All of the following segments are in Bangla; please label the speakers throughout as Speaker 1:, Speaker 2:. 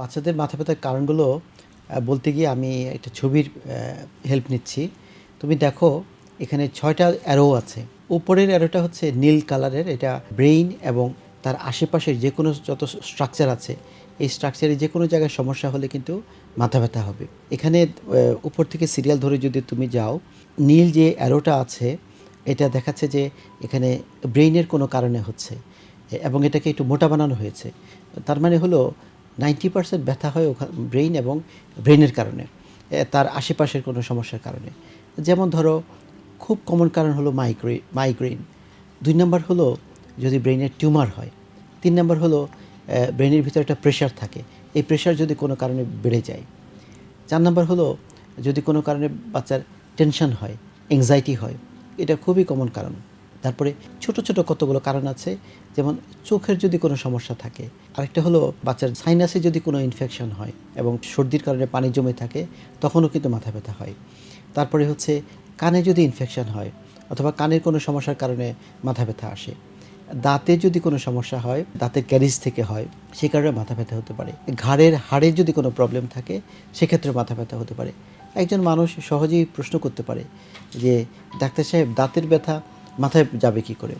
Speaker 1: বাচ্চাদের মাথা ব্যথার কারণগুলো বলতে গিয়ে আমি একটা ছবির হেল্প নিচ্ছি। তুমি দেখো, এখানে ছয়টা অ্যারো আছে। উপরের অ্যারোটা হচ্ছে নীল কালারের এটা ব্রেইন এবং তার আশেপাশের যে কোনো যত স্ট্রাকচার আছে, এই স্ট্রাকচারে যে কোনো জায়গায় সমস্যা হলে কিন্তু মাথা ব্যথা হবে। এখানে উপর থেকে সিরিয়াল ধরে যদি তুমি যাও, নীল যে অ্যারোটা আছে, এটা দেখাচ্ছে যে এখানে ব্রেইনের কোনো কারণে হচ্ছে, এবং এটাকে একটু মোটা বানানো হয়েছে। তার মানে হলো নাইনটি পার্সেন্ট ব্যথা হয় ব্রেইন এবং ব্রেইনের কারণে তার আশেপাশের কোনো সমস্যার কারণে। যেমন ধরো, খুব কমন কারণ হলো মাইগ্রে মাইগ্রেন দুই নম্বর হলো, যদি ব্রেইনের টিউমার হয়, তিন নম্বর হলো ব্রেইনের ভিতরে একটা প্রেশার থাকে, এই প্রেশার যদি কোনো কারণে বেড়ে যায়। চার নম্বর হলো, যদি কোনো কারণে বাচ্চার টেনশন হয়, এংজাইটি হয়, এটা খুবই কমন কারণ। তারপরে ছোট ছোট কতগুলো কারণ আছে, যেমন চোখের যদি কোনো সমস্যা থাকে, আরেকটা হলো বাচ্চার সাইনাসে যদি কোনো ইনফেকশন হয় এবং সর্দির কারণে পানি জমে থাকে, তখনও কিন্তু মাথা ব্যথা হয়। তারপরে হচ্ছে কানে যদি ইনফেকশন হয় অথবা কানের কোনো সমস্যার কারণে মাথা ব্যথা আসে, দাঁতে যদি কোনো সমস্যা হয় দাঁতের ক্যারিজ থেকে হয়, সে কারণে মাথা ব্যথা হতে পারে। ঘাড়ের হাড়ের যদি কোনো প্রবলেম থাকে সেক্ষেত্রে মাথা ব্যথা হতে পারে। একজন মানুষ সহজেই প্রশ্ন করতে পারে যে, ডাক্তার সাহেব, দাঁতের ব্যথা মাথায় যাবে কি করে?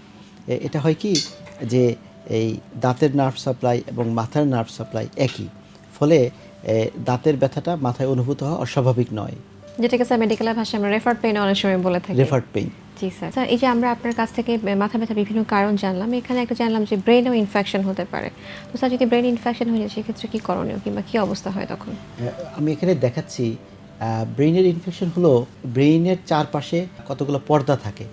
Speaker 1: এটা হয় কি যে এই দাঁতের নার্ভ সাপ্লাই এবং মাথার নার্ভ সাপ্লাই একই। ফলে দাঁতের ব্যথাটা মাথায় অনুভূত হওয়া অস্বাভাবিক নয়।
Speaker 2: যেটাকে স্যার মেডিকেলের ভাষায় আমরা রেফার পেইন অনেক সময় বলে থাকি?
Speaker 1: রেফার্ড পেইন
Speaker 2: জি স্যার। স্যার এই যে আমরা আপনার কাছ থেকে মাথা ব্যথা বিভিন্ন কারণ জানলাম এখানে একটা জানলাম যে ব্রেনেও ইনফেকশন হতে পারে। তো স্যার যদি ব্রেন ইনফেকশন হয়ে যায় সেক্ষেত্রে কি করণীয় কিংবা কি অবস্থা হয় তখন?
Speaker 1: আমি এখানে দেখাচ্ছি ব্রেইনের ইনফেকশন হলো ব্রেইনের চারপাশে কতগুলো পর্দা থাকে।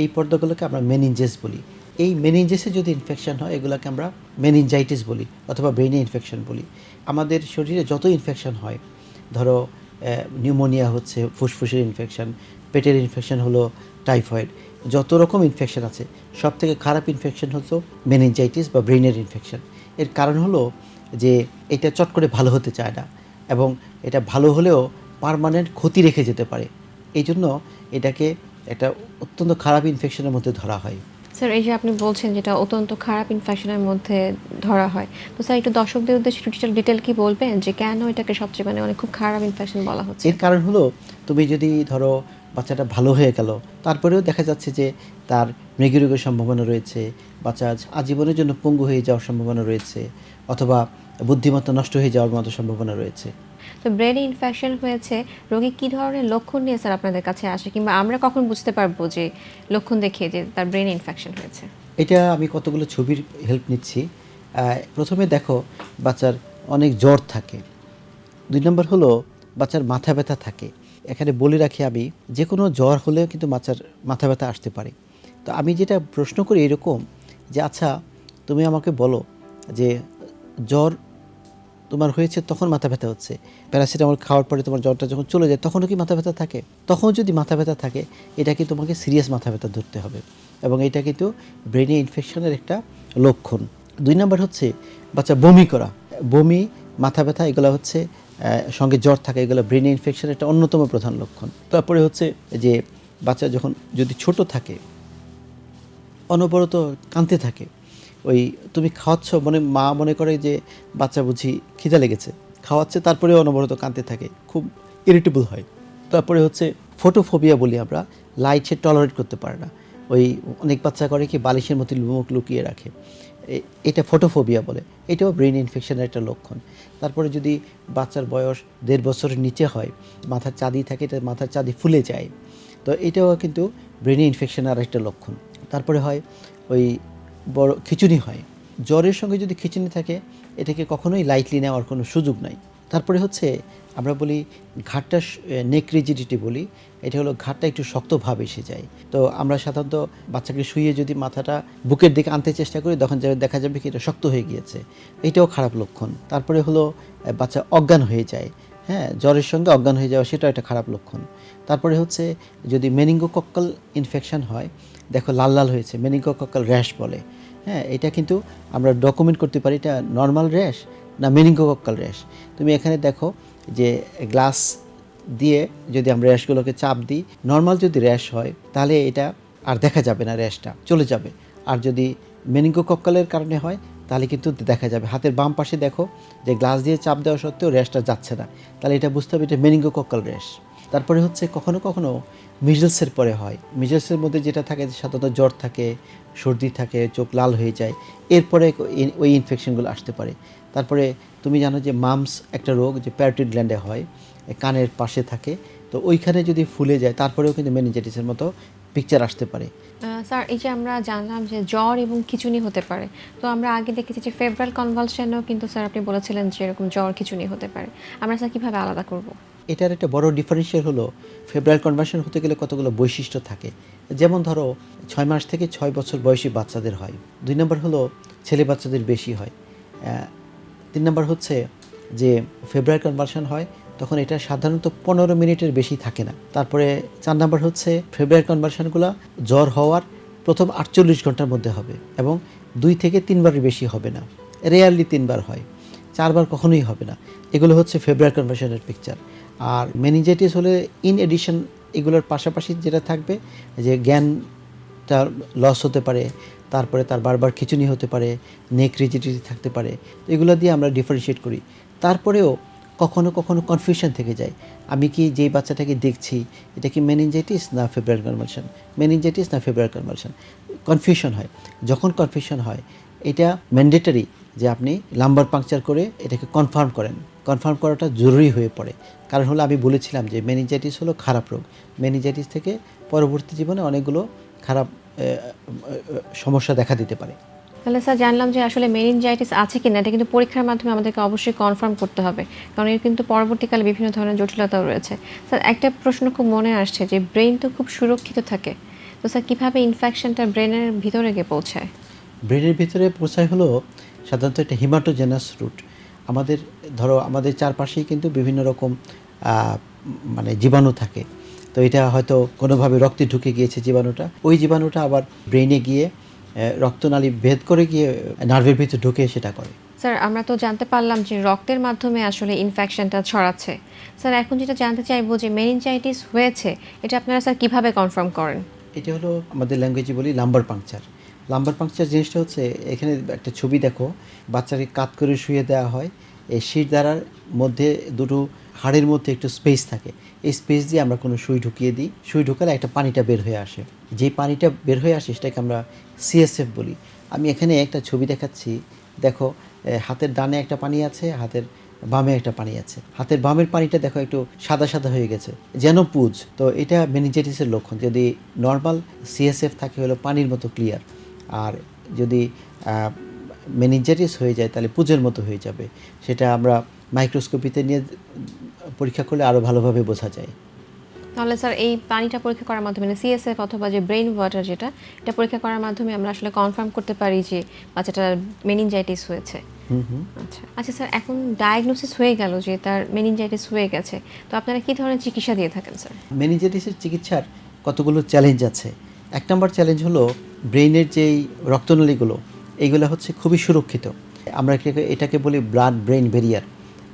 Speaker 1: এই পর্দাগুলোকে আমরা মেনিনজেস বলি। এই মেনিনজেসে যদি ইনফেকশন হয়, এগুলোকে আমরা মেনিনজাইটিস বলি অথবা ব্রেইনে ইনফেকশন বলি। আমাদের শরীরে যত ইনফেকশন হয়, ধরো নিউমোনিয়া হচ্ছে, ফুসফুসের ইনফেকশন পেটের ইনফেকশন হলো টাইফয়েড যত রকম ইনফেকশন আছে সব থেকে খারাপ ইনফেকশন হতো মেনিনজাইটিস বা ব্রেইনের ইনফেকশন এর কারণ হলো যে, এটা চট করে ভালো হতে চায় না এবং এটা ভালো হলেও পার্মানেন্ট ক্ষতি রেখে যেতে পারে। এই জন্য এটাকে একটা অত্যন্ত খারাপ ইনফেকশনের মধ্যে ধরা হয়।
Speaker 2: স্যার এই যে আপনি বলছেন যেটা অত্যন্ত খারাপ ইনফেকশনের মধ্যে ধরা হয় তো স্যার একটু দর্শকদের উদ্দেশ্যে একটু ডিটেল কি বলবেন? যে কেন এটাকে সবচেয়ে মানে অনেক খুব খারাপ ইনফেকশন বলা হচ্ছে?
Speaker 1: এর কারণ হলো তুমি যদি ধরো বাচ্চাটা ভালো হয়ে গেল তারপরেও দেখা যাচ্ছে যে তার মৃগরোগের সম্ভাবনা রয়েছে বাচ্চা আজীবনের জন্য পঙ্গু হয়ে যাওয়ার সম্ভাবনা রয়েছে অথবা বুদ্ধিমত্তা নষ্ট হয়ে যাওয়ার মতো সম্ভাবনা রয়েছে।
Speaker 2: তো ব্রেনে ইনফেকশন হয়েছে, রোগী কি ধরনের লক্ষণ নিয়ে স্যার আপনাদের কাছে আসে কিংবা আমরা কখন বুঝতে পারব যে লক্ষণ দেখে যে তার ব্রেনে ইনফেকশন হয়েছে?
Speaker 1: এটা আমি কতগুলো ছবির হেল্প নিচ্ছি। প্রথমে দেখো, বাচ্চার অনেক জ্বর থাকে। দুই নম্বর হলো, বাচ্চার মাথা ব্যথা থাকে। এখানে বলে রাখি আমি যে কোনো জ্বর হলেও কিন্তু বাচ্চার মাথা ব্যথা আসতে পারে। তো আমি যেটা প্রশ্ন করি এরকম যে আচ্ছা তুমি আমাকে বলো যে, জ্বর তোমার হয়েছে তখন মাথা ব্যথা হচ্ছে। প্যারাসিটামল খাওয়ার পরে তোমার জ্বরটা যখন চলে যায়, তখনও কি মাথা ব্যথা থাকে? তখন যদি মাথা ব্যথা থাকে, এটা কি তোমাকে সিরিয়াস মাথা ব্যথা ধরতে হবে। এবং এটা কিন্তু ব্রেনে ইনফেকশনের একটা লক্ষণ। দুই নম্বর হচ্ছে, বাচ্চা বমি করা। বমি, মাথা ব্যথা, এগুলো হচ্ছে সঙ্গে জ্বর থাকে, এগুলো ব্রেনে ইনফেকশনের একটা অন্যতম প্রধান লক্ষণ। তারপরে হচ্ছে যে, বাচ্চা যখন যদি ছোট থাকে, অনবরত কাঁদতে থাকে ওই তুমি খাওয়াচ্ছ মানে মা মনে করে যে বাচ্চা বুঝি খিদা লেগেছে, খাওয়াচ্ছে তারপরে অনবরত কাঁদতে থাকে, খুব ইরিটেবল হয়। তারপরে হচ্ছে ফটোফোবিয়া বলি আমরা লাইট সে টলারেট করতে পারে না। ওই অনেক বাচ্চা করে কি বালিশের মতো মুখ লুকিয়ে রাখে। এটা ফটোফোবিয়া বলে, এটাও ব্রেন ইনফেকশনের একটা লক্ষণ। তারপরে যদি বাচ্চার বয়স দেড় বছরের নিচে হয়, মাথার চাঁদি থাকে, এটা মাথার চাঁদি ফুলে যায়, তো এটাও কিন্তু ব্রেনে ইনফেকশনের আর একটা লক্ষণ। তারপরে হয় ওই বড় খিচুনি হয়। জ্বরের সঙ্গে যদি খিচুনি থাকে, এটাকে কখনোই লাইটলি নেওয়ার কোনো সুযোগ নাই। তারপরে হচ্ছে, আমরা বলি ঘাটটা নেক রিজিডিটি বলি। এটা হলো ঘাটটা একটু শক্ত ভাব এসে যায়। তো আমরা সাধারণত বাচ্চাকে শুয়ে যদি মাথাটা বুকের দিকে আনতে চেষ্টা করি, তখন দেখা যাবে কি এটা শক্ত হয়ে গিয়েছে। এটাও খারাপ লক্ষণ। তারপরে হলো বাচ্চা অজ্ঞান হয়ে যায়। হ্যাঁ জ্বরের সঙ্গে অজ্ঞান হয়ে যাওয়া সেটাও একটা খারাপ লক্ষণ। তারপরে হচ্ছে যদি মেনিঙ্গোকক্কাল ইনফেকশন হয়, দেখো লাল লাল হয়েছে মেনিঙ্গোকক্কাল র্যাশ বলে। হ্যাঁ এটা কিন্তু আমরা ডকুমেন্ট করতে পারি, এটা নর্মাল র্যাশ না মেনিঙ্গোকক্কাল র্যাশ তুমি এখানে দেখো যে গ্লাস দিয়ে যদি আমরা র্যাশগুলোকে চাপ দিই নর্মাল যদি র্যাশ হয়, তাহলে এটা আর দেখা যাবে না র্যাশটা চলে যাবে। আর যদি মেনিঙ্গোকক্কালের কারণে হয় তাহলে কিন্তু দেখা যাবে। হাতের বাম পাশে দেখো যে গ্লাস দিয়ে চাপ দেওয়া সত্ত্বেও র্যাশটা যাচ্ছে না। তাহলে এটা বুঝতে হবে এটা মেনিঙ্গোকক্কাল র্যাশ। তারপরে হচ্ছে কখনো কখনো মিজলসের পরে হয়। মিজলসের মধ্যে যেটা থাকে সাধারণত জ্বর থাকে, সর্দি থাকে, চোখ লাল হয়ে যায়, এরপরে ওই ইনফেকশনগুলো আসতে পারে। তারপরে তুমি জানো যে মামস একটা রোগ যে প্যারোটিড গ্ল্যান্ডে হয় কানের পাশে থাকে। তো ওইখানে যদি ফুলে যায় তারপরেও কিন্তু মেনিঞ্জাইটিসের মতো পিকচার আসতে পারে।
Speaker 2: স্যার এই যে আমরা জানলাম যে জ্বর এবং খিচুনি হতে পারে তো আমরা আগে দেখেছি যে ফেব্রাল কনভালশনও কিন্তু স্যার আপনি বলেছিলেন যে এরকম জ্বর খিচুনি হতে পারে। আমরা স্যার কীভাবে আলাদা করব?
Speaker 1: এটার একটা বড় ডিফারেন্সিয়াল হলো ফেব্রাইল কনভার্সন হতে গেলে কতগুলো বৈশিষ্ট্য থাকে। যেমন ধরো ছয় মাস থেকে ছয় বছর বয়সী বাচ্চাদের হয়। দুই নম্বর হলো ছেলে বাচ্চাদের বেশি হয়। তিন নম্বর হচ্ছে যে ফেব্রাইল কনভার্সন হয় তখন এটা সাধারণত পনেরো মিনিটের বেশি থাকে না। তারপরে চার নম্বর হচ্ছে ফেব্রাইল কনভার্সনগুলো জ্বর হওয়ার প্রথম আটচল্লিশ ঘণ্টার মধ্যে হবে এবং দুই থেকে তিনবারের বেশি হবে না। রেয়ারলি তিনবার হয়। চারবার কখনোই হবে না। এগুলো হচ্ছে ফেব্রুয়ারি কনভার্সনের পিকচার আর মেনিঞ্জাইটিস হলে ইন এডিশন এগুলোর পাশাপাশি যেটা থাকবে, যে জ্ঞানটা লস হতে পারে, তারপরে তার বারবার খিচুনি হতে পারে নেক রিজিডিটি থাকতে পারে। এগুলো দিয়ে আমরা ডিফারেন্সিয়েট করি। তারপরেও কখনো কখনো কনফিউশন থেকে যায়। আমি কি যেই বাচ্চাটাকে দেখছি, এটা কি মেনিনজাইটিস না ফেব্রুয়ারি কনভার্সন মেনিনজাইটিস না ফেব্রুয়ারি কনভার্সন কনফিউশন হয়। যখন কনফিউশন হয়, এটা ম্যান্ডেটারি যে আপনি লাম্বার পাংচার করে এটাকে কনফার্ম করেন। কনফার্ম করাটা জরুরি হয়ে পড়ে। কারণ হলো আমি বলেছিলাম যে মেনিনজাইটিস হলো খারাপ রোগ। মেনিনজাইটিস থেকে পরবর্তী জীবনে অনেকগুলো খারাপ সমস্যা দেখা দিতে পারে।
Speaker 2: তাহলে স্যার, জানলাম যে আসলে মেনিনজাইটিস আছে কিনা, এটা কিন্তু পরীক্ষার মাধ্যমে আমাদেরকে অবশ্যই কনফার্ম করতে হবে। কারণ এর কিন্তু পরবর্তীকালে বিভিন্ন ধরনের জটিলতাও রয়েছে। স্যার, একটা প্রশ্ন খুব মনে আসছে যে ব্রেন তো খুব সুরক্ষিত থাকে। তো স্যার, কীভাবে ইনফেকশনটা ব্রেনের ভিতরে গিয়ে পৌঁছায়?
Speaker 1: ব্রেনের ভিতরে পৌঁছায় হলো সাধারণত একটা হিমাটোজেনাস রুট আমাদের, ধরো, আমাদের চারপাশেই কিন্তু বিভিন্ন রকম মানে জীবাণু থাকে। তো এটা হয়তো কোনোভাবে রক্তে ঢুকে গিয়েছে জীবাণুটা। ওই জীবাণুটা আবার ব্রেনে গিয়ে রক্তনালী ভেদ করে গিয়ে নার্ভের ভিতরে ঢুকে সেটা করে।
Speaker 2: স্যার আমরা তো জানতে পারলাম যে রক্তের মাধ্যমে আসলে ইনফেকশনটা ছড়াচ্ছে। স্যার এখন যেটা জানতে চাইব যে মেনিনজাইটিস হয়েছে এটা আপনারা স্যার কীভাবে কনফার্ম করেন?
Speaker 1: এটা হলো আমাদের ল্যাঙ্গুয়েজে বলি লাম্বার পাংচার লাম্বার পাংচার জিনিসটা হচ্ছে এখানে একটা ছবি দেখো বাচ্চাকে কাত করে শুয়ে দেওয়া হয় এই শির দ্বারার মধ্যে দুটো হাড়ের মধ্যে একটু স্পেস থাকে। এই স্পেস দিয়ে আমরা কোনো সুই ঢুকিয়ে দিই। সুই ঢুকালে একটা পানিটা বের হয়ে আসে। যেই পানিটা বের হয়ে আসে সেটাকে আমরা সিএসএফ বলি। আমি এখানে একটা ছবি দেখাচ্ছি। দেখো হাতের ডানে একটা পানি আছে, হাতের বামে একটা পানি আছে। হাতের বামের পানিটা দেখো একটু সাদা সাদা হয়ে গেছে। যেন পুজ। তো এটা মেনিজাইটিসের লক্ষণ। যদি নর্মাল সিএসএফ থাকে হলো পানির মতো ক্লিয়ার আর যদি মেনিজাইটিস হয়ে যায় তাহলে পুজের মতো হয়ে যাবে। সেটা আমরা মাইক্রোস্কোপিতে নিয়ে পরীক্ষা করলে আরও ভালোভাবে বোঝা যায়।
Speaker 2: তাহলে স্যার এই পানিটা পরীক্ষা করার মাধ্যমে মানে সিএসএফ অথবা যে ব্রেন ওয়াটার যেটা এটা পরীক্ষা করার মাধ্যমে আমরা আসলে কনফার্ম করতে পারি যে বাচ্চাটার মেনিনজাইটিস হয়েছে। আচ্ছা আচ্ছা স্যার এখন ডায়াগনোসিস হয়ে গেল যে তার মেনিনজাইটিস হয়ে গেছে তো আপনারা কী ধরনের চিকিৎসা দিয়ে থাকেন স্যার?
Speaker 1: মেনিজাইটিসের চিকিৎসার কতগুলো চ্যালেঞ্জ আছে? এক নম্বর চ্যালেঞ্জ হলো ব্রেইনের যেই রক্তনলীগুলো এইগুলো হচ্ছে খুবই সুরক্ষিত। আমরা এটাকে বলি ব্লাড ব্রেন ব্যারিয়ার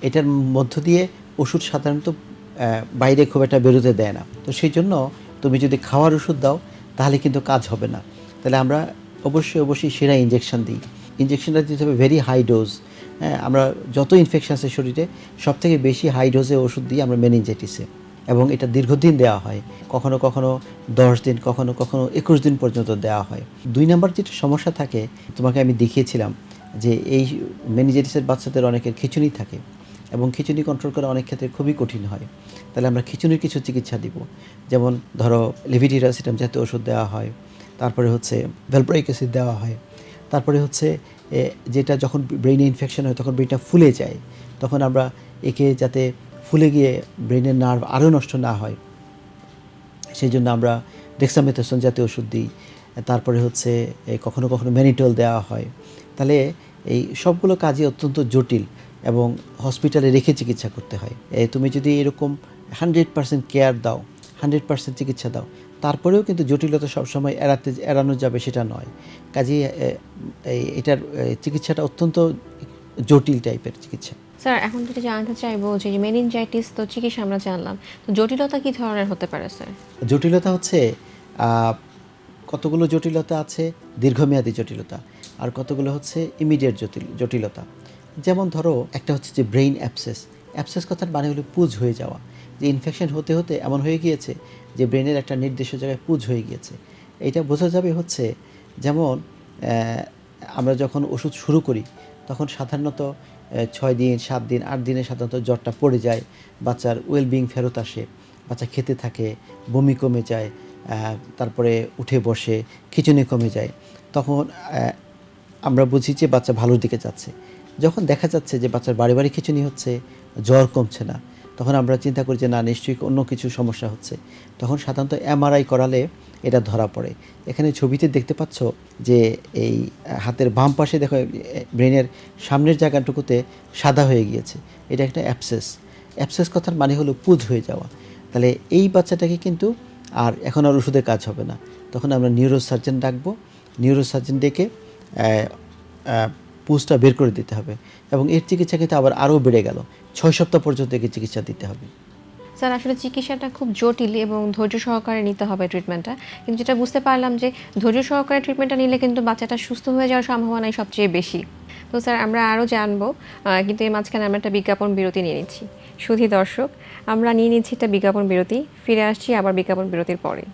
Speaker 1: এটার মধ্য দিয়ে ওষুধ সাধারণত বাইরে খুব একটা বেরোতে দেয় না। তো সেই জন্য তুমি যদি খাওয়ার ওষুধ দাও, তাহলে কিন্তু কাজ হবে না। তাহলে আমরা অবশ্যই অবশ্যই সেরা ইঞ্জেকশন দিই। ইঞ্জেকশনটা দিতে হবে ভেরি হাই ডোজ হ্যাঁ আমরা যত ইনফেকশন আছে শরীরে সব থেকে বেশি হাই ডোজে ওষুধ দিই আমরা মেনিনজাইটিসে এবং এটা দীর্ঘদিন দেওয়া হয়। কখনো কখনো দশ দিন, কখনো কখনো একুশ দিন পর্যন্ত দেওয়া হয়। দুই নাম্বার যেটা সমস্যা থাকে, তোমাকে আমি দেখিয়েছিলাম যে এই মেনিজাইটিসের বাচ্চাদের অনেকের খিচুনি থাকে এবং খিচুনি কন্ট্রোল করা অনেক ক্ষেত্রে খুবই কঠিন হয়। তাহলে আমরা খিচুনির কিছু চিকিৎসা দিব। যেমন ধরো লিভিটিরাসিটাম জাতীয় ওষুধ দেওয়া হয়, তারপরে হচ্ছে ভ্যালপ্রাইক অ্যাসিড দেওয়া হয়, তারপরে হচ্ছে যেটা যখন ব্রেইনে ইনফেকশন হয়, তখন ব্রেনটা ফুলে যায়। তখন আমরা একে যাতে ফুলে গিয়ে ব্রেনের নার্ভ আরও নষ্ট না হয়। সেই জন্য আমরা ডেক্সামেথাসন জাতীয় ওষুধ দিই। তারপরে হচ্ছে কখনো কখনো ম্যানিটল দেওয়া হয়। তাহলে এই সবগুলো কাজই অত্যন্ত জটিল এবং হসপিটালে রেখে চিকিৎসা করতে হয়। তুমি যদি এরকম হান্ড্রেড পার্সেন্ট কেয়ার দাও হান্ড্রেড পার্সেন্ট চিকিৎসা দাও, তারপরেও কিন্তু জটিলতা সবসময় এড়াতে, এড়ানো যাবে সেটা নয়। এই এটার চিকিৎসাটা অত্যন্ত জটিল টাইপের চিকিৎসা।
Speaker 2: স্যার, এখন যেটা জানতে চাইব যে মেনিনজাইটিস তো চিকিৎসা আমরা জানলাম। তো জটিলতা কী ধরনের হতে পারে, স্যার?
Speaker 1: জটিলতা হচ্ছে কতগুলো জটিলতা আছে, দীর্ঘমেয়াদী জটিলতা, আর কতগুলো হচ্ছে ইমিডিয়েট জটিল, জটিলতা। যেমন ধরো, একটা হচ্ছে যে ব্রেইন অ্যাপসেস অ্যাপসেস কথার মানে হলো পুজ হয়ে যাওয়া। যে ইনফেকশন হতে হতে এমন হয়ে গিয়েছে যে ব্রেনের একটা নির্দিষ্ট জায়গায় পুজ হয়ে গিয়েছে। এটা বোঝা যাবে হচ্ছে, যেমন আমরা যখন ওষুধ শুরু করি, তখন সাধারণত ছয় দিন, সাত দিন, আট দিনে সাধারণত জ্বরটা পড়ে যায়। বাচ্চার ওয়েলবিং ফেরত আসে, বাচ্চা খেতে থাকে, বমি কমে যায় তারপরে উঠে বসে, খিচুনি কমে যায়। তখন আমরা বুঝি যে বাচ্চা ভালোর দিকে যাচ্ছে। যখন দেখা যাচ্ছে যে বাচ্চার বাড়ি বাড়ি খিচুনি হচ্ছে, জ্বর কমছে না। তখন আমরা চিন্তা করি যে, না, নিশ্চয়ই অন্য কিছু সমস্যা হচ্ছে। তখন সাধারণত এমআরআই করালে এটা ধরা পড়ে। এখানে ছবিতে দেখতে পাচ্ছ যে, এই হাতের বাম পাশে দেখো ব্রেনের সামনের জায়গাটুকুতে সাদা হয়ে গিয়েছে। এটা একটা অ্যাপসেস অ্যাপসেস কথার মানে হলো পুজ হয়ে যাওয়া। তাহলে এই বাচ্চাটাকে কিন্তু আর এখন আর ওষুধে কাজ হবে না। তখন আমরা নিউরোসার্জন ডাকবো। নিউরোসার্জন ডেকে পুজটা বের করে দিতে হবে এবং এর চিকিৎসা কিন্তু আবার আরও বেড়ে গেল। ছয় সপ্তাহ পর্যন্ত একে চিকিৎসা দিতে হবে।
Speaker 2: স্যার, আসলে চিকিৎসাটা খুব জটিল এবং ধৈর্য সহকারে নিতে হবে ট্রিটমেন্টটা। কিন্তু যেটা বুঝতে পারলাম যে ধৈর্য সহকারে ট্রিটমেন্টটা নিলে কিন্তু বাচ্চাটা সুস্থ হয়ে যাওয়ার সম্ভাবনাই সবচেয়ে বেশি। তো স্যার, আমরা আরও জানব কিন্তু এই মাঝখানে আমরা একটা বিজ্ঞাপন বিরতি নিয়ে নিচ্ছি। সুধী দর্শক, আমরা নিয়ে নিচ্ছি একটা বিজ্ঞাপন বিরতি, ফিরে আসছি আবার বিজ্ঞাপন বিরতির পরে।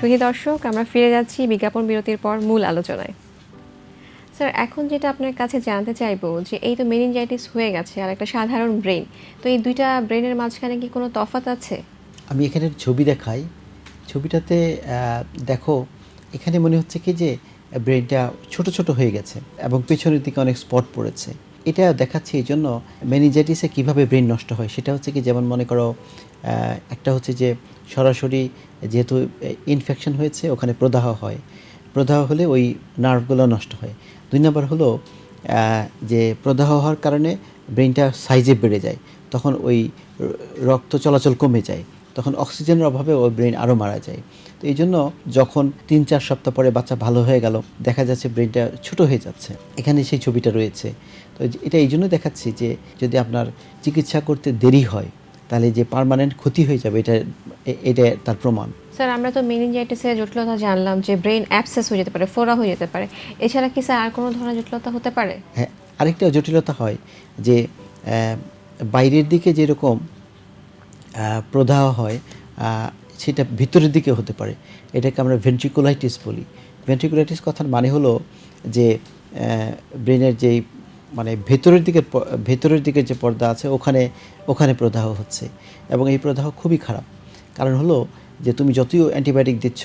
Speaker 2: সুধী দর্শক, আমরা ফিরে যাচ্ছি বিজ্ঞাপন বিরতির পর মূল আলোচনায়। স্যার, এখন যেটা আপনার কাছে জানতে চাইব যে এই তো মেনিনজাইটিস হয়ে গেছে আর একটা সাধারণ ব্রেন, তো এই দুইটা ব্রেনের মাঝখানে কি কোনো তফাৎ আছে?
Speaker 1: আমি এখানে ছবি দেখাই। ছবিটাতে দেখো, এখানে মনে হচ্ছে কি যে, ব্রেনটা ছোট ছোট হয়ে গেছে এবং পেছনের দিকে অনেক স্পট পড়েছে। এটা দেখাচ্ছে এই জন্য মেনিজাইটিসে কীভাবে ব্রেন নষ্ট হয়, সেটা হচ্ছে কি যেমন মনে করো একটা হচ্ছে যে সরাসরি যেহেতু ইনফেকশন হয়েছে, ওখানে প্রদাহ হয়। প্রদাহ হলে ওই নার্ভগুলো নষ্ট হয়। দুই নম্বর হলো যে প্রদাহ হওয়ার কারণে ব্রেনটা সাইজে বেড়ে যায়। তখন ওই রক্ত চলাচল কমে যায়। তখন অক্সিজেনের অভাবে ওই ব্রেন আরও মারা যায়। তো এই জন্য যখন তিন চার সপ্তাহ পরে বাচ্চা ভালো হয়ে গেল, দেখা যাচ্ছে ব্রেনটা ছোট হয়ে যাচ্ছে। এখানে সেই ছবিটা রয়েছে। তো এটা এই জন্য দেখাচ্ছি যে যদি আপনার চিকিৎসা করতে দেরি হয় তাহলে যে পার্মানেন্ট ক্ষতি হয়ে যাবে এটা এটা তার প্রমাণ।
Speaker 2: স্যার আমরা তো মেনিনজাইটিসের জটিলতা জানলাম যে ব্রেন অ্যাপসেস হয়ে যেতে পারে ফোড়া হয়ে যেতে পারে। এছাড়া কি স্যার আর কোনো ধরনের জটিলতা হতে পারে?
Speaker 1: হ্যাঁ আরেকটা জটিলতা হয় যে বাইরের দিকে যেরকম প্রদাহ হয় সেটা ভিতরের দিকে হতে পারে। এটাকে আমরা ভেন্ট্রিকুলাইটিস বলি। ভেন্ট্রিকুলাইটিস কথার মানে হলো যে ব্রেনের যেই মানে ভেতরের দিকে ভেতরের দিকে যে পর্দা আছে, ওখানে ওখানে প্রদাহ হচ্ছে। এবং এই প্রদাহ খুবই খারাপ। কারণ হলো যে তুমি যতই অ্যান্টিবায়োটিক দিচ্ছ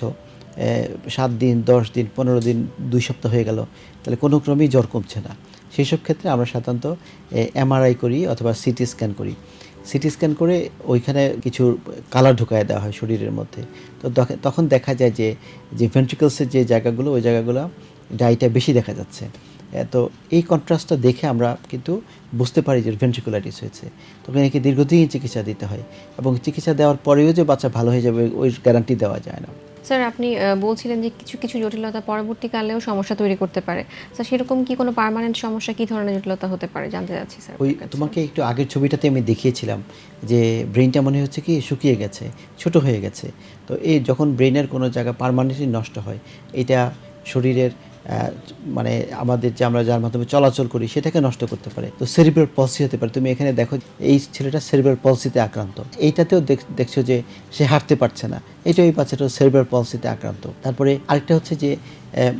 Speaker 1: সাত দিন, দশ দিন, পনেরো দিন, দুই সপ্তাহ হয়ে গেল, তাহলে কোনো ক্রমেই জ্বর কমছে না। সেই সব ক্ষেত্রে আমরা সাধারণত এমআরআই করি অথবা সিটি স্ক্যান করি। সিটি স্ক্যান করে ওইখানে কিছু কালার ঢুকায় দেওয়া হয় শরীরের মধ্যে। তো তখন দেখা যায় যে যে ভেন্ট্রিকলসের যে জায়গাগুলো, ওই জায়গাগুলো ডাইটা বেশি দেখা যাচ্ছে। তো এই কন্ট্রাস্টটা দেখে আমরা কিন্তু বুঝতে পারি যে ভেন্ট্রিকুলাইটিস হয়েছে। তখন একে দীর্ঘদিন চিকিৎসা দিতে হয় এবং চিকিৎসা দেওয়ার পরেও যে বাচ্চা ভালো হয়ে যাবে ওই গ্যারান্টি দেওয়া যায় না।
Speaker 2: স্যার আপনি বলছিলেন যে কিছু কিছু জটিলতা পরবর্তীকালেও সমস্যা তৈরি করতে পারে। স্যার সেরকম কি কোনো পার্মানেন্ট সমস্যা কি ধরনের জটিলতা হতে পারে জানতে চাচ্ছি স্যার
Speaker 1: ওই তোমাকে একটু আগের ছবিটাতে আমি দেখিয়েছিলাম যে ব্রেনটা মনে হচ্ছে কি শুকিয়ে গেছে ছোট হয়ে গেছে। তো এই যখন ব্রেনের কোনো জায়গা পারমানেন্টলি নষ্ট হয় এটা শরীরের মানে আমাদের যে আমরা যার মাধ্যমে চলাচল করি, সেটাকে নষ্ট করতে পারে। তো সেরিব্রাল পলসি হতে পারে। তুমি এখানে দেখো, এই ছেলেটা সেরিব্রাল পলসিতে আক্রান্ত। এইটাতেও দেখ- দেখছ যে সে হাঁটতে পারছে না। এটা ওই বাচ্চাটা সেরিব্রাল পলসিতে আক্রান্ত। তারপরে আরেকটা হচ্ছে যে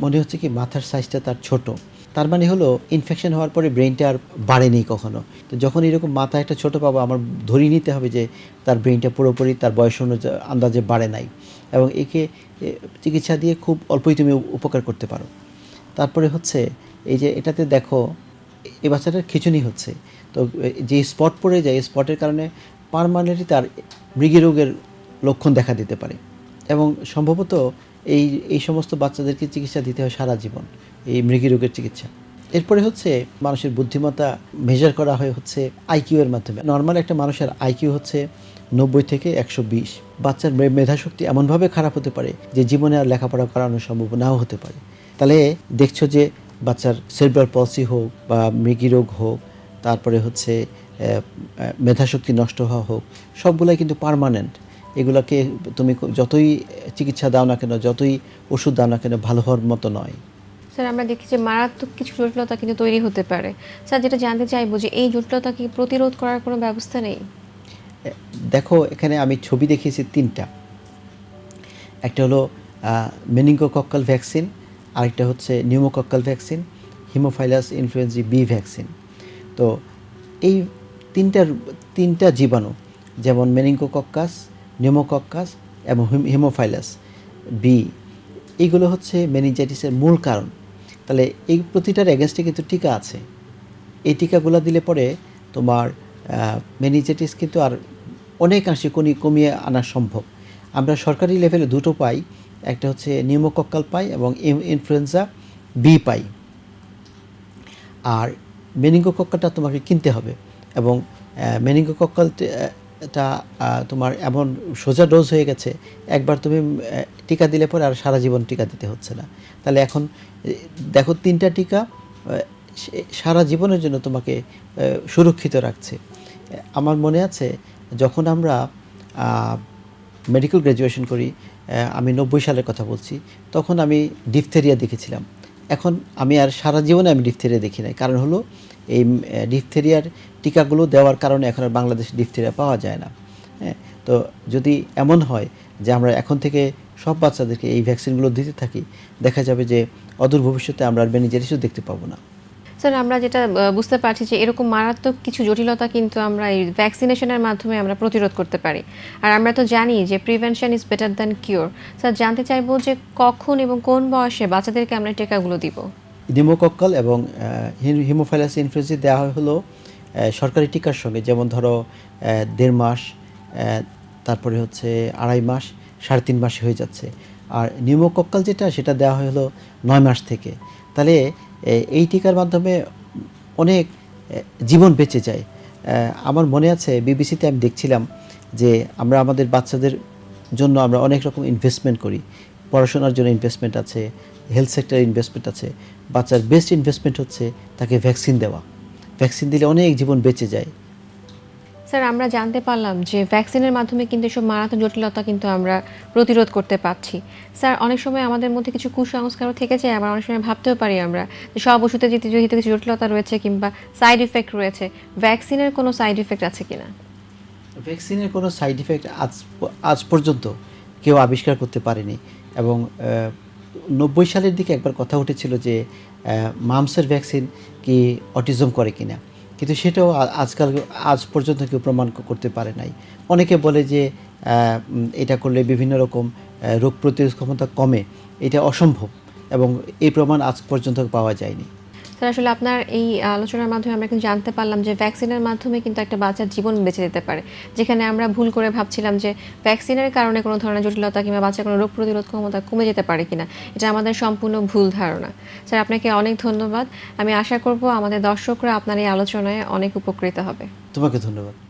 Speaker 1: মনে হচ্ছে কি মাথার সাইজটা তার ছোট। তার মানে হলো ইনফেকশন হওয়ার পরে ব্রেনটা আর বাড়েনি কখনো। তো যখন এরকম মাথা একটা ছোটো পাবো আমার ধরিয়ে নিতে হবে যে তার ব্রেনটা পুরোপুরি তার বয়স অনুযায়ী আন্দাজে বাড়ে নাই। এবং একে চিকিৎসা দিয়ে খুব অল্পই তুমি উপকার করতে পারো। তারপরে হচ্ছে এই যে এটাতে দেখো, এই বাচ্চাটার খিচুনি হচ্ছে। তো যে স্পট পড়ে যায় স্পটের কারণে পারমানেন্টলি তার মৃগী রোগের লক্ষণ দেখা দিতে পারে। এবং সম্ভবত এই এই সমস্ত বাচ্চাদেরকে চিকিৎসা দিতে হয় সারা জীবন, এই মৃগী রোগের চিকিৎসা। এরপরে হচ্ছে মানুষের বুদ্ধিমত্তা মেজার করা হয় হচ্ছে আইকিউ এর মাধ্যমে। নর্মাল একটা মানুষের আইকিউ হচ্ছে নব্বই থেকে একশো বিশ। বাচ্চার মেধাশক্তি এমনভাবে খারাপ হতে পারে যে জীবনে আর লেখাপড়া করানো সম্ভব নাও হতে পারে। তাহলে দেখছ যে বাচ্চার সেলব্রাল পলসি হোক বা মৃগী রোগ হোক তারপরে হচ্ছে মেধাশক্তি নষ্ট হওয়া হোক সবগুলাই কিন্তু পারমানেন্ট এগুলাকে তুমি যতই চিকিৎসা দাও না কেন যতই ওষুধ দাও না কেন ভালো হওয়ার মতো নয়।
Speaker 2: স্যার আমরা দেখি যে মারাত্মক কিছু জটিলতা কিন্তু তৈরি হতে পারে। স্যার যেটা জানতে চাইব যে এই জটিলতা কি প্রতিরোধ করার কোনো ব্যবস্থা নেই?
Speaker 1: দেখো এখানে আমি ছবি দেখিয়েছি তিনটা। একটা হলো মেনিঙ্গোকক্কাল ভ্যাকসিন আরেকটা হচ্ছে pneumococcal vaccine haemophilus influenzae B vaccine তো এই তিনটার তিনটা জীবাণু, যেমন মেনিঙ্গোকক্কাস নিউমোকক্কাস এবং হিমোফাইলাস বি এইগুলো হচ্ছে মেনিনজাইটিসের মূল কারণ। তাহলে এই প্রতিটার এগেনস্টে কিন্তু টিকা আছে। এই টিকাগুলো দিলে পরে তোমার মেনিজাইটিস কিন্তু আর অনেকাংশে কমিয়ে আনা সম্ভব। আমরা সরকারি লেভেলে দুটো পাই। একটা হচ্ছে নিউমোকক্কাল পাই এবং ইনফ্লুয়েঞ্জা বি পাই আর মেনিঙ্গোকক্কালটা তোমাকে কিনতে হবে এবং মেনিঙ্গোকক্কালটা তোমার এমন সোজা ডোজ হয়ে গেছে, একবার তুমি টিকা দিলে পরে আর সারা জীবন টিকা দিতে হচ্ছে না। তাহলে এখন দেখো তিনটা টিকা সারা জীবনের জন্য তোমাকে সুরক্ষিত রাখছে। আমার মনে আছে, যখন আমরা মেডিকেল গ্র্যাজুয়েশন করি আমি নব্বই সালের কথা বলছি, তখন আমি ডিপথেরিয়া দেখেছিলাম। এখন আমি আর সারা জীবনে আমি ডিপথেরিয়া দেখি নাই। কারণ হলো, এই ডিপথেরিয়ার টিকাগুলো দেওয়ার কারণে এখন আর বাংলাদেশে ডিপথেরিয়া পাওয়া যায় না। হ্যাঁ তো যদি এমন হয় যে আমরা এখন থেকে সব বাচ্চাদেরকে এই ভ্যাকসিনগুলো দিতে থাকি, দেখা যাবে যে অদূর ভবিষ্যতে আমরা আর বেনিজারিসও দেখতে পাবো না।
Speaker 2: স্যার আমরা যেটা বুঝতে পারছি যে এরকম মারাত্মক কিছু জটিলতা কিন্তু আমরা এই ভ্যাকসিনেশনের মাধ্যমে আমরা প্রতিরোধ করতে পারি। আর আমরা তো জানি যে prevention is better than cure sir জানতে চাইব যে কখন এবং কোন বয়সে বাচ্চাদেরকে আমরা টিকাগুলো দিব?
Speaker 1: নিমোকক্কাল এবং হিমোফাইলাস ইনফ্লুয়েঞ্জি দেওয়া হলো সরকারি টিকার সঙ্গে। যেমন ধরো দেড় মাস তারপরে হচ্ছে আড়াই মাস, সাড়ে তিন মাসে হয়ে যাচ্ছে। আর নিউমোকক্কাল যেটা, সেটা দেওয়া হলো নয় মাস থেকে। তাহলে এই টিকার মাধ্যমে অনেক জীবন বেঁচে যায়। আমার মনে আছে, বিবিসিতে আমি দেখছিলাম যে আমরা আমাদের বাচ্চাদের জন্য আমরা অনেক রকম ইনভেস্টমেন্ট করি। পড়াশোনার জন্য ইনভেস্টমেন্ট আছে হেলথ সেক্টরে ইনভেস্টমেন্ট আছে, বাচ্চার বেস্ট ইনভেস্টমেন্ট হচ্ছে তাকে ভ্যাকসিন দেওয়া। ভ্যাকসিন দিলে অনেক জীবন বেঁচে যায়।
Speaker 2: স্যার, আমরা জানতে পারলাম যে ভ্যাকসিনের মাধ্যমে কিন্তু এসব মারাত্মক জটিলতা কিন্তু আমরা প্রতিরোধ করতে পারছি। স্যার, অনেক সময় আমাদের মধ্যে কিছু কুসংস্কারও থেকে যায়, আবার অনেক সময় ভাবতেও পারি আমরা যে সব ওষুধে যেতে যেহেতু কিছু জটিলতা রয়েছে কিংবা সাইড ইফেক্ট রয়েছে, ভ্যাকসিনের কোনো সাইড ইফেক্ট আছে কিনা?
Speaker 1: ভ্যাকসিনের কোনো সাইড ইফেক্ট আজ আজ পর্যন্ত কেউ আবিষ্কার করতে পারেনি এবং নব্বই সালের দিকে একবার কথা উঠেছিল যে মামসের ভ্যাকসিন কি অটিজম করে কিনা। কিন্তু সেটাও আজকাল, আজ পর্যন্ত কেউ প্রমাণ করতে পারে নাই। অনেকে বলে যে এটা করলে বিভিন্ন রকম রোগ প্রতিরোধ ক্ষমতা কমে। এটা অসম্ভব এবং এই প্রমাণ আজ পর্যন্ত পাওয়া যায়নি।
Speaker 2: স্যার আসলে আপনার এই আলোচনার মাধ্যমে আমরা কিন্তু জানতে পারলাম যে ভ্যাকসিনের মাধ্যমে কিন্তু একটা বাচ্চার জীবন বেঁচে যেতে পারে। যেখানে আমরা ভুল করে ভাবছিলাম যে ভ্যাকসিনের কারণে কোনো ধরনের জটিলতা কিংবা বাচ্চার কোনো রোগ প্রতিরোধ ক্ষমতা কমে যেতে পারে কিনা, এটা আমাদের সম্পূর্ণ ভুল ধারণা। স্যার, আপনাকে অনেক ধন্যবাদ। আমি আশা করব আমাদের দর্শকরা আপনার এই আলোচনায় অনেক উপকৃত হবে।
Speaker 1: তোমাকে ধন্যবাদ।